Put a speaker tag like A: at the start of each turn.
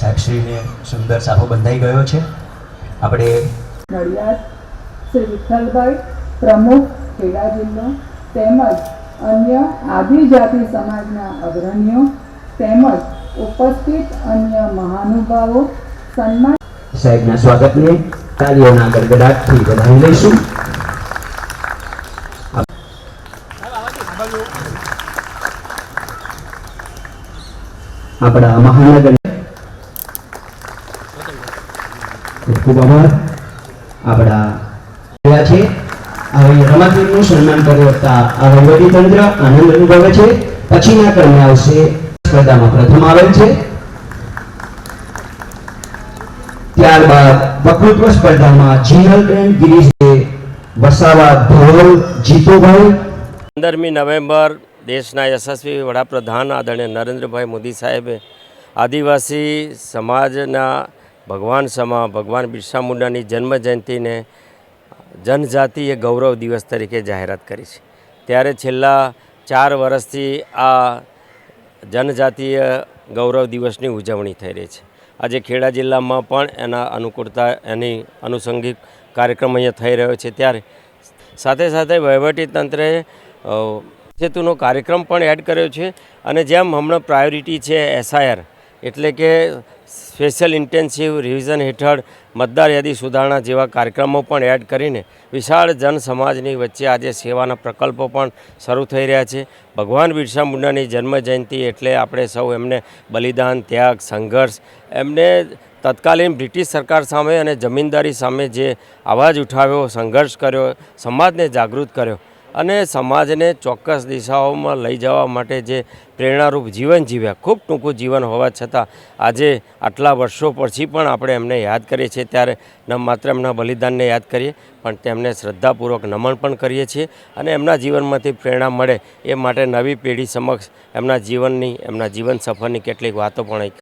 A: સાહેબશ્રીને સુંદર સાફો બંધાઈ ગયો છે. આપણે
B: નડિયાદ શ્રી વિઠ્ઠલભાઈ પ્રમુખ ખેડા જિલ્લો તેમજ અન્ય આદિજાતિ સમાજના અગ્રણીઓ તેમજ ઉપસ્થિત અન્ય મહાનુભાવો સન્માન
A: સાહેબના સ્વાગતને તાળીઓના ગડગડાટથી વધાવી લઈશું. આપણા મહાનગર ખૂબ આભાર આપણા છે. હવે રમતવીરનું સન્માન કરતા આ વહીવટી તંત્ર આનંદ અનુભવે છે. પછીના ક્રમે આવશે સ્પર્ધામાં પ્રથમ આવેલ છે. ત્યારબાદ વકૃત્વ સ્પર્ધામાં જીનલબેન ગિરીશ વસાવા ધોલ જીતુભાઈ.
C: પંદરમી નવેમ્બર દેશના યશસ્વી વડાપ્રધાન આદરણીય નરેન્દ્રભાઈ મોદી સાહેબે આદિવાસી સમાજના ભગવાન સમા ભગવાન બિરસા મુંડાની જન્મ જયંતિને જનજાતીય ગૌરવ દિવસ તરીકે જાહેરાત કરી છે. ત્યારે છેલ્લા ચાર વર્ષથી આ જનજાતીય ગૌરવ દિવસની ઉજવણી થઈ રહી છે. આજે ખેડા જિલ્લામાં પણ એના અનુકૂળતા એની આનુષંગિક કાર્યક્રમ અહીંયા થઈ રહ્યો છે. ત્યારે સાથે સાથે વહીવટી તંત્રએ અ, સેતુનો કાર્યક્રમ પણ એડ કર્યો છે અને જેમ હમણાં પ્રાયોરિટી છે એસઆઈઆર એટલે કે સ્પેશિયલ ઇન્ટેન્સિવ રિવિઝન હેઠળ મતદાર યાદી સુધારણા જેવા કાર્યક્રમો પણ એડ કરીને વિશાળ જન સમાજની વચ્ચે આજે સેવાના પ્રકલ્પો પણ શરૂ થઈ રહ્યા છે. ભગવાન બિરસા મુંડાની જન્મ જયંતિ એટલે આપણે સૌ એમને બલિદાન, ત્યાગ, સંઘર્ષ, એમને તત્કાલીન બ્રિટિશ સરકાર સામે અને જમીનદારી સામે જે અવાજ ઉઠાવ્યો, સંઘર્ષ કર્યો, સમાજને જાગૃત કર્યો અને સમાજને ચોક્કસ દિશાઓમાં લઈ જવા માટે જે પ્રેરણારૂપ જીવન જીવ્યા, ખૂબ ટૂંકું જીવન હોવા છતાં આજે આટલા વર્ષો પછી પણ આપણે એમને યાદ કરીએ છીએ. ત્યારે ન માત્ર એમના બલિદાનને યાદ કરીએ, પણ તેમને શ્રદ્ધાપૂર્વક નમન પણ કરીએ છીએ અને એમના જીવનમાંથી પ્રેરણા મળે એ માટે નવી પેઢી સમક્ષ એમના જીવનની, એમના જીવન સફરની કેટલીક વાતો પણ